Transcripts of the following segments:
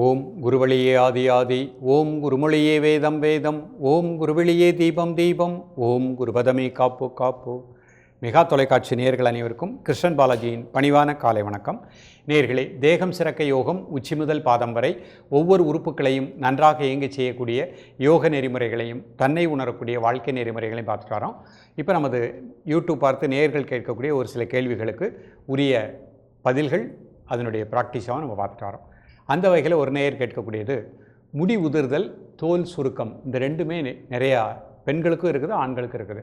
ஓம் குருவழியே ஆதி ஆதி ஓம் குருமொழியே வேதம் வேதம் ஓம் குருவெளியே தீபம் தீபம் ஓம் குருபதமே காப்பு காப்பு. மெகா தொலைக்காட்சி நேர்கள் அனைவருக்கும் கிருஷ்ணன் பாலாஜியின் பணிவான காலை வணக்கம். நேர்களே தேகம் சிறக்க யோகம் உச்சி முதல் பாதம் வரை ஒவ்வொரு உறுப்புகளையும் நன்றாக இயங்க செய்யக்கூடிய யோக நெறிமுறைகளையும் தன்னை உணரக்கூடிய வாழ்க்கை நெறிமுறைகளையும் பார்த்துட்டு வரோம். இப்போ நமது யூடியூப் பார்த்து நேர்கள் கேட்கக்கூடிய ஒரு சில கேள்விகளுக்கு உரிய பதில்கள் அதனுடைய ப்ராக்டிஸாகவும் நம்ம பார்த்துட்டு வரோம். அந்த வகையில் ஒரு நேயர் கேட்கக்கூடியது முடி உதிர்தல் தோல் சுருக்கம் இந்த ரெண்டுமே நெ- நிறையா பெண்களுக்கும் இருக்குது ஆண்களுக்கும் இருக்குது.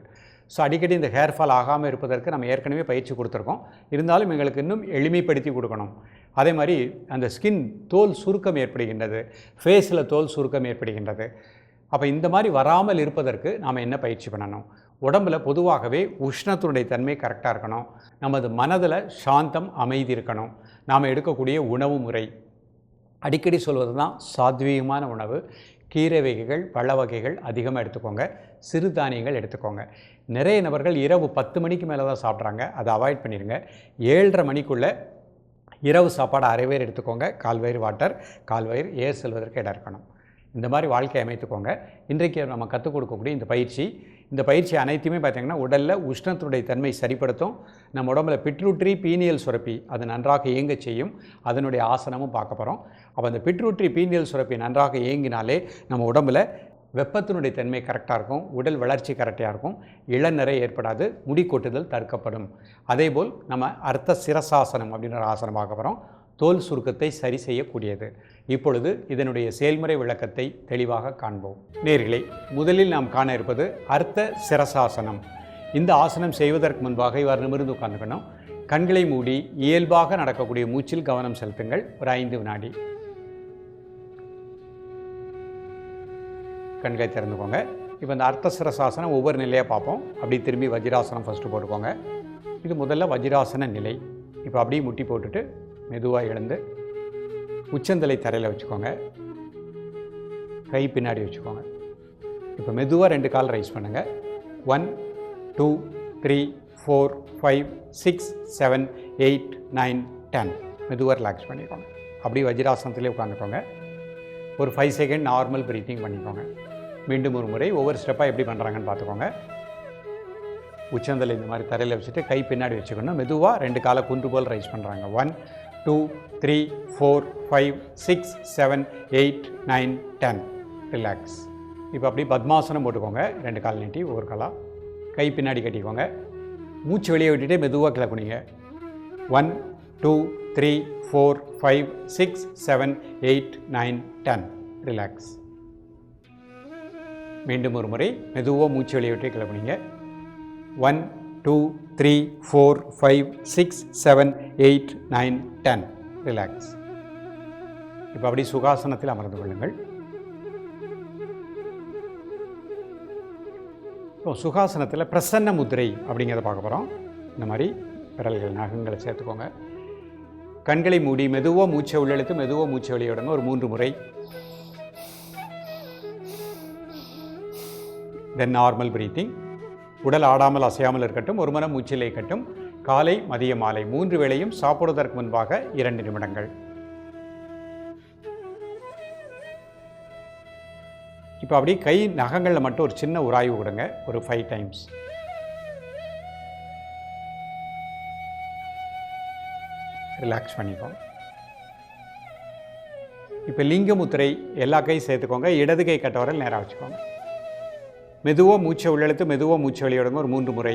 ஸோ அடிக்கடி இந்த ஹேர் ஃபால் ஆகாமல் இருப்பதற்கு நம்ம ஏற்கனவே பயிற்சி கொடுத்துருக்கோம். இருந்தாலும் எங்களுக்கு இன்னும் எளிமைப்படுத்தி கொடுக்கணும். அதே மாதிரி அந்த ஸ்கின் தோல் சுருக்கம் ஏற்படுகின்றது ஃபேஸில் தோல் சுருக்கம் ஏற்படுகின்றது. அப்போ இந்த மாதிரி வராமல் இருப்பதற்கு நாம் என்ன பயிற்சி பண்ணணும்? உடம்புல பொதுவாகவே உஷ்ணத்தினுடைய தன்மை கரெக்டாக இருக்கணும். நமது மனதில் சாந்தம் அமைதி இருக்கணும். நாம் எடுக்கக்கூடிய உணவு முறை அடிக்கடி சொல்வது தான் சாத்வீகமான உணவு. கீரை வகைகள் பழ வகைகள் அதிகமாக எடுத்துக்கோங்க. சிறுதானியங்கள் எடுத்துக்கோங்க. நிறைய நபர்கள் இரவு பத்து மணிக்கு மேலே தான் சாப்பிட்றாங்க. அதை அவாய்ட் பண்ணிடுங்க ஏழரை மணிக்குள்ளே இரவு சாப்பாடு அரை வயிறு எடுத்துக்கோங்க. கால் வயிறு வாட்டர் கால் வயிறு ஏர் செல்வதற்கு இடம் இருக்கணும். இந்த மாதிரி வாழ்க்கையை அமைத்துக்கோங்க. இன்றைக்கு நம்ம கற்றுக் கொடுக்கக்கூடிய இந்த பயிற்சி இந்த பயிற்சி அனைத்துமே பார்த்திங்கன்னா உடலில் உஷ்ணத்தினுடைய தன்மை சரிப்படுத்தும். நம்ம உடம்புல பிட்ரூட்ரி பீனியல் சுரப்பி அது நன்றாக இயங்கச் செய்யும். அதனுடைய ஆசனமும் பார்க்க போகிறோம் அப்போ அந்த பிட்ரூட்ரி பீனியல் சுரப்பி நன்றாக இயங்கினாலே நம்ம உடம்புல வெப்பத்தினுடைய தன்மை கரெக்டாக இருக்கும். உடல் வளர்ச்சி கரெக்டாக இருக்கும். இளநரை ஏற்படாது. முடி கொட்டுதல் தடுக்கப்படும். அதேபோல் நம்ம அர்த்த சிரசாசனம் அப்படின்ற ஆசனம் பார்க்க போகிறோம் தோல் சுருக்கத்தை சரி செய்யக்கூடியது. இப்பொழுது இதனுடைய செயல்முறை விளக்கத்தை தெளிவாக காண்போம். நேர்களை முதலில் நாம் காண இருப்பது அர்த்த சிரசாசனம். இந்த ஆசனம் செய்வதற்கு முன்பாக இவர் நிமிர்ந்து உட்காந்துக்கணும் கண்களை மூடி இயல்பாக நடக்கக்கூடிய மூச்சில் கவனம் செலுத்துங்கள். ஒரு ஐந்து வினாடி. கண்களை திறந்துக்கோங்க. இப்போ இந்த அர்த்த சிரசாசனம் ஒவ்வொரு நிலையாக பார்ப்போம். அப்படி திரும்பி வஜ்ராசனம் ஃபஸ்ட்டு போட்டுக்கோங்க. இது முதல்ல வஜ்ராசன நிலை. இப்போ அப்படியே முட்டி போட்டுட்டு மெதுவாக எழுந்து உச்சந்தலை தரையில் வச்சுக்கோங்க. கை பின்னாடி வச்சுக்கோங்க. இப்போ மெதுவாக ரெண்டு கால் ரைஸ் பண்ணுங்கள் one two three four five six seven eight nine ten மெதுவாக ரிலாக்ஸ் பண்ணிக்கோங்க. அப்படியே வஜ்ராசனத்துலேயே உட்காந்துக்கோங்க. ஒரு ஃபைவ் செகண்ட் நார்மல் ப்ரீத்திங் பண்ணிக்கோங்க. மீண்டும் ஒரு முறை ஒவ்வொரு ஸ்டெப்பாக எப்படி பண்ணுறாங்கன்னு பார்த்துக்கோங்க. உச்சந்தலை இந்த மாதிரி தரையில் வச்சுட்டு கை பின்னாடி வச்சுக்கணும். மெதுவாக ரெண்டு காலை குன்று போல் ரைஸ் பண்ணுறாங்க one two three four five six seven eight nine ten. Relax இப்போ அப்படி பத்மாசனம் போட்டுக்கோங்க. ரெண்டு கால் நீட்டி ஒவ்வொரு காலாக கை பின்னாடி கட்டிக்கோங்க. மூச்சு வெளியே விட்டுட்டு மெதுவாக கிளக்குனிங்க one two three four five six seven eight nine ten relax மீண்டும் ஒரு முறை மெதுவாக மூச்சு வெளியே விட்டு கிளம்புனீங்க one two three four five six seven eight nine ten. Relax இப்போ அப்படி சுகாசனத்தில் அமர்ந்து கொள்ளுங்கள். இப்போ சுகாசனத்தில் பிரசன்ன முதிரை அப்படிங்கிறத பார்க்க போகிறோம் இந்த மாதிரி விரல்கள் நகங்களை சேர்த்துக்கோங்க. கண்களை மூடி மெதுவாக மூச்சை உள்ளெழுத்து மெதுவாக மூச்சை வெளியிடணும் ஒரு மூன்று முறை. தென் நார்மல் பிரீத்திங் உடல் ஆடாமல் அசையாமல் இருக்கட்டும் ஒரு மனம் மூச்சில் இருக்கட்டும் காலை மதிய மாலை மூன்று வேளையும் சாப்பிடுவதற்கு முன்பாக இரண்டு நிமிடங்கள். இப்போ அப்படியே கை நகங்களில் மட்டும் ஒரு சின்ன உராய்வு கொடுங்க ஒரு ஃபைவ் டைம்ஸ் ரிலாக்ஸ் பண்ணிக்கோங்க. இப்போ லிங்க முத்திரை எல்லா கையும் சேர்த்துக்கோங்க இடது கை கட்டவரை நேராக வச்சுக்கோங்க. மெதுவாக மூச்சை உள்ளெழுத்து மெதுவாக மூச்சை வெளியிடுங்க ஒரு மூன்று முறை.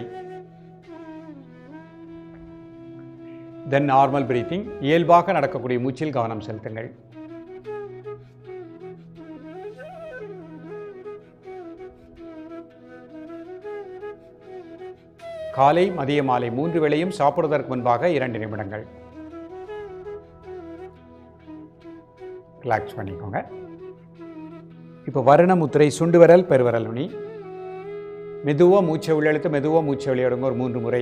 தென் நார்மல் பிரீத்திங் இயல்பாக நடக்கக்கூடிய மூச்சில் கவனம் செலுத்துங்கள். காலை மதிய மாலை மூன்று வேளையும் சாப்பிடுவதற்கு முன்பாக இரண்டு நிமிடங்கள். ரிலாக்ஸ் பண்ணிக்கோங்க. இப்போ வருண முத்திரை சுண்டு விரல் பெருவரல் நுனி. மெதுவாக மூச்சை உள்ளெழுத்து மெதுவாக மூச்சை விளையாடுங்க ஒரு மூன்று முறை.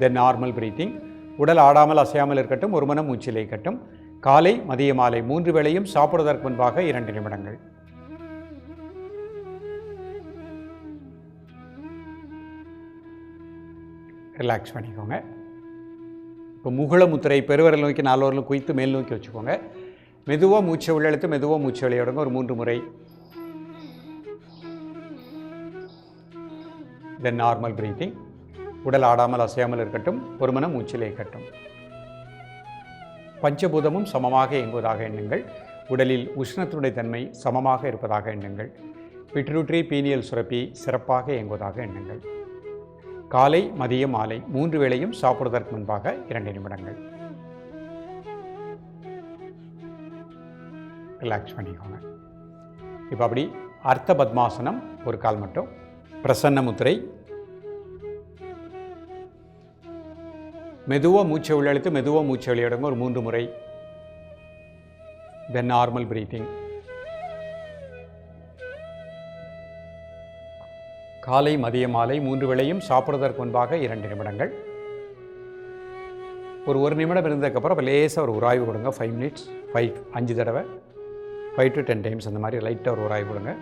தென் நார்மல் பிரீத்திங் உடல் ஆடாமல் அசையாமல் இருக்கட்டும் ஒரு மனம் மூச்சில் இருக்கட்டும் காலை மதிய மாலை மூன்று வேளையும் சாப்பிடுவதற்கு முன்பாக இரண்டு நிமிடங்கள். ரிலாக்ஸ் பண்ணிக்கோங்க. இப்போ முகுள முத்திரை பெருவரல் நோக்கி நாலு வரலும் குய்த்து மேல் நோக்கி வச்சுக்கோங்க. மெதுவாக மூச்சை உள்ளெழுத்து மெதுவாக மூச்சு வெளியிடுங்க ஒரு மூன்று முறை. தென் நார்மல் பிரீத்திங் உடல் ஆடாமல் அசையாமல் இருக்கட்டும். ஒரு மனம் மூச்சிலே இருக்கட்டும். பஞ்சபூதமும் சமமாக இயங்குவதாக எண்ணுங்கள். உடலில் உஷ்ணத்தினுடைய தன்மை சமமாக இருப்பதாக எண்ணுங்கள். பிட்ரூட்ரி பீனியல் சுரப்பி சிறப்பாக இயங்குவதாக எண்ணுங்கள். காலை மதியம் மாலை மூன்று வேளையும் சாப்பிடுவதற்கு முன்பாக இரண்டு நிமிடங்கள். ரிலாக்ஸ் பண்ணிக்கோங்க. இப்போ அப்படி அர்த்த பத்மாசனம் ஒரு கால் மட்டும். பிரசன்ன முத்திரை. மெதுவாக மூச்சை உள்ளழுத்து மெதுவாக மூச்சை வெளியிடுங்க. ஒரு மூன்று முறை. தென் நார்மல் பிரீத்திங் காலை மதிய மாலை மூன்று வேளையும் சாப்பிடுவதற்கு முன்பாக இரண்டு நிமிடங்கள். ஒரு ஒரு நிமிடம் இருந்ததுக்கப்புறம் லேசாக ஒரு உராய்வு கொடுங்க. ஃபைவ் மினிட்ஸ் ஃபைவ் அஞ்சு தடவை. ஃபைவ் டு டென் டைம்ஸ் அந்த மாதிரி லைட்டாக ஒரு உராய்வு கொடுங்க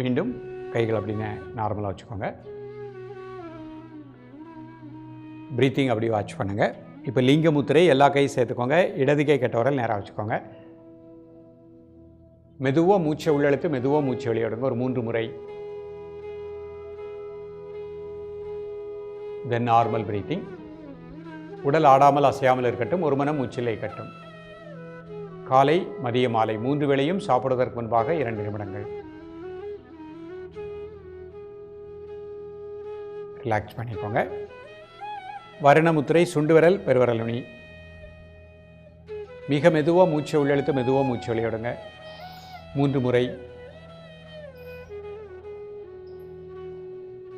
மீண்டும் கைகள் அப்படின்னு நார்மலாக வச்சுக்கோங்க. ப்ரீத்திங் அப்படி வாட்ச் பண்ணுங்கள் இப்போ லிங்க முத்திரை எல்லா கையும் சேர்த்துக்கோங்க. இடது கை கட்டவரல் நேராக வச்சுக்கோங்க. மெதுவாக மூச்சை உள்ளெழுத்து மெதுவாக மூச்சை வெளியிடுங்க ஒரு மூன்று முறை. தென் நார்மல் ப்ரீத்திங் உடல் ஆடாமல் அசையாமல் இருக்கட்டும் ஒரு மனம் மூச்சில் கட்டும் காலை மதிய மாலை மூன்று வேளையும் சாப்பிடுவதற்கு முன்பாக இரண்டு நிமிடங்கள். ரிலாக்ஸ் பண்ணிக்கோங்க. வருணமுத்திரை சுண்டுவிரல் பெருவரல் நுனி. மிக மெதுவாக மூச்சை உள்ளெழுத்து மெதுவாக மூச்சு வெளியிடுங்க. மூன்று முறை.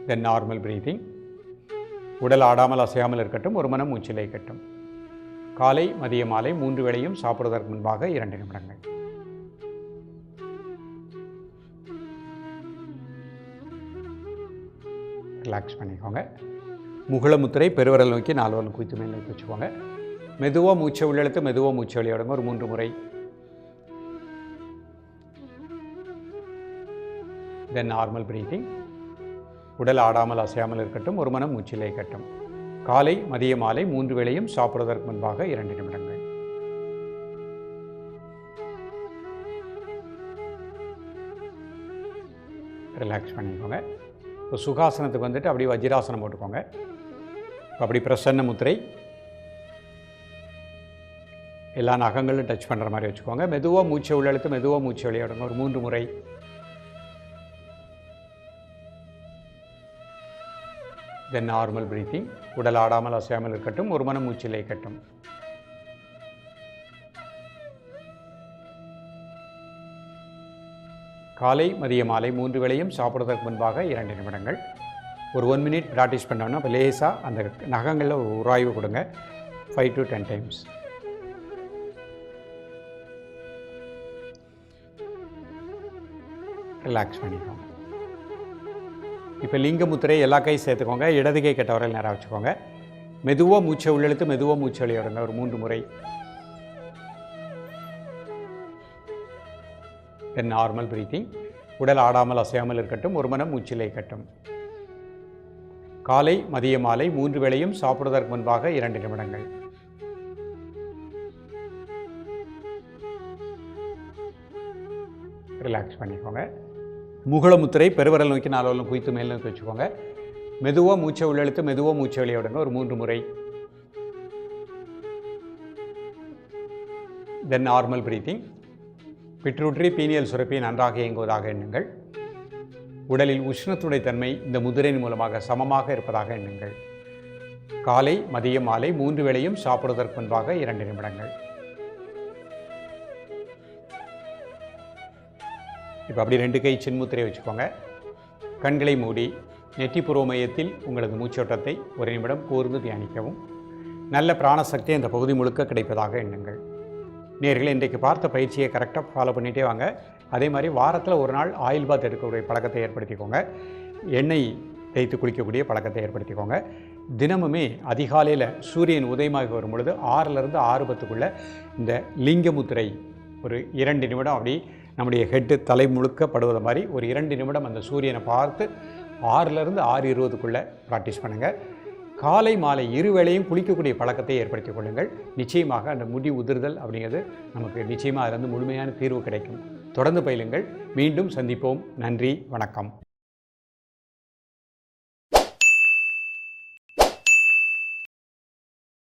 தென் நார்மல் பிரீத்திங் உடல் ஆடாமல் அசையாமல் இருக்கட்டும் ஒரு மனம் மூச்சிலே கட்டும் காலை மதிய மாலை மூன்று வேளையும் சாப்பிடுவதற்கு முன்பாக இரண்டு நிமிடங்கள். ரிலாக்ஸ் பண்ணிக்கோங்க. முகுளமுத்திரை பெருவரல் நோக்கி நால்வரல் குவித்து மேல் நோக்கி வச்சுக்கோங்க. மெதுவாக மூச்சை உள்ளெழுத்து மெதுவாக மூச்சை வெளியிடுங்க ஒரு மூன்று முறை. தென் நார்மல் பிரீத்திங் உடல் ஆடாமல் அசையாமல் இருக்கட்டும் ஒரு மனம் மூச்சிலே கட்டும். காலை மதிய மாலை மூன்று வேளையும் சாப்பிடுவதற்கு முன்பாக இரண்டு நிமிடங்கள். ரிலாக்ஸ் பண்ணிக்கோங்க. இப்போ சுகாசனத்துக்கு வந்துட்டு அப்படியே வஜ்ராசனம் போட்டுக்கோங்க. அப்படி பிரசன்ன முத்திரை. எல்லா நகங்களும் டச் பண்ணுற மாதிரி வச்சுக்கோங்க. மெதுவாக மூச்சை உள்ளெழுத்து மெதுவாக மூச்சு விளையாடுங்க ஒரு மூன்று முறை. தென் நார்மல் பிரீத்திங் உடல் ஆடாமல் அசையாமல் இருக்கட்டும் ஒரு மனம் மூச்சில் இருக்கட்டும். காலை மதிய மாலை மூன்று வேளையும் சாப்பிட்றதுக்கு முன்பாக இரண்டு நிமிடங்கள். ஒரு ஒன் மினிட் ப்ராக்டிஸ் பண்ணோன்னா லேசாக அந்த நகங்களில் ஒரு உராய்வு கொடுங்க. Five to ten times relax பண்ணிக்கோங்க. இப்போ லிங்கமுத்திரை எல்லா கையும் சேர்த்துக்கோங்க இடது கை கெட்ட வரையில் நேராக வச்சுக்கோங்க. மெதுவாக மூச்சை உள்ளெழுத்து மெதுவாக மூச்சு வெளியிடுங்க ஒரு மூன்று முறை. தென் நார்மல் பிரீத்திங் உடல் ஆடாமல் அசையாமல் இருக்கட்டும் ஒரு மனம் மூச்சிலே கட்டும் காலை மதிய மாலை மூன்று வேளையும் சாப்பிடுவதற்கு முன்பாக இரண்டு நிமிடங்கள். ரிலாக்ஸ் பண்ணிக்கோங்க. முகுளமுத்திரை பெருவரல் நோக்கி நாலு வரலும் மேல் நோக்கி வச்சுக்கோங்க. மெதுவாக மூச்சை உள்ளெழுத்து மெதுவாக மூச்சை வெளியே விடுங்க ஒரு மூன்று முறை. Then normal breathing pituitary pineal சுரப்பி நன்றாக இயங்குவதாக எண்ணுங்கள். உடலில் உஷ்ணத்துடைய தன்மை இந்த முதிரையின் மூலமாக சமமாக இருப்பதாக எண்ணுங்கள். காலை மதியம் மாலை மூன்று வேளையும் சாப்பிடுவதற்கு முன்பாக இரண்டு நிமிடங்கள். இப்போ அப்படி ரெண்டு கை சின்முத்திரை வச்சுக்கோங்க. கண்களை மூடி நெற்றி புருவ மையத்தில் உங்களது மூச்சோட்டத்தை ஒரு நிமிடம் கூர்ந்து தியானிக்கவும். நல்ல பிராணசக்தி இந்த பகுதி முழுக்க கிடைப்பதாக எண்ணுங்கள். நேர்களை இன்றைக்கு பார்த்த பயிற்சியை கரெக்டாக ஃபாலோ பண்ணிகிட்டே வாங்க. அதே மாதிரி வாரத்தில் ஒரு நாள் ஆயில் பாத் எடுக்கக்கூடிய பழக்கத்தை ஏற்படுத்திக்கோங்க. எண்ணெய் தேய்த்து குளிக்கக்கூடிய பழக்கத்தை ஏற்படுத்திக்கோங்க. தினமுமே அதிகாலையில் சூரியன் உதயமாகி வரும் பொழுது ஆறிலிருந்து ஆறு பத்துக்குள்ளே இந்த லிங்கமுத்திரை ஒரு இரண்டு நிமிடம் அப்படி நம்முடைய ஹெட்டு தலை முழுக்க மாதிரி ஒரு இரண்டு நிமிடம் அந்த சூரியனை பார்த்து ஆறிலிருந்து ஆறு இருபதுக்குள்ளே ப்ராக்டிஸ் பண்ணுங்கள் காலை மாலை இருவேளையும் குளிக்கக்கூடிய பழக்கத்தை ஏற்படுத்திக் கொள்ளுங்கள். நிச்சயமாக அந்த முடி உதிர்தல் அப்படிங்கிறது நமக்கு நிச்சயமாக அதிலிருந்து முழுமையான தீர்வு கிடைக்கும். தொடர்ந்து பயிலுங்கள். மீண்டும் சந்திப்போம். நன்றி. வணக்கம்.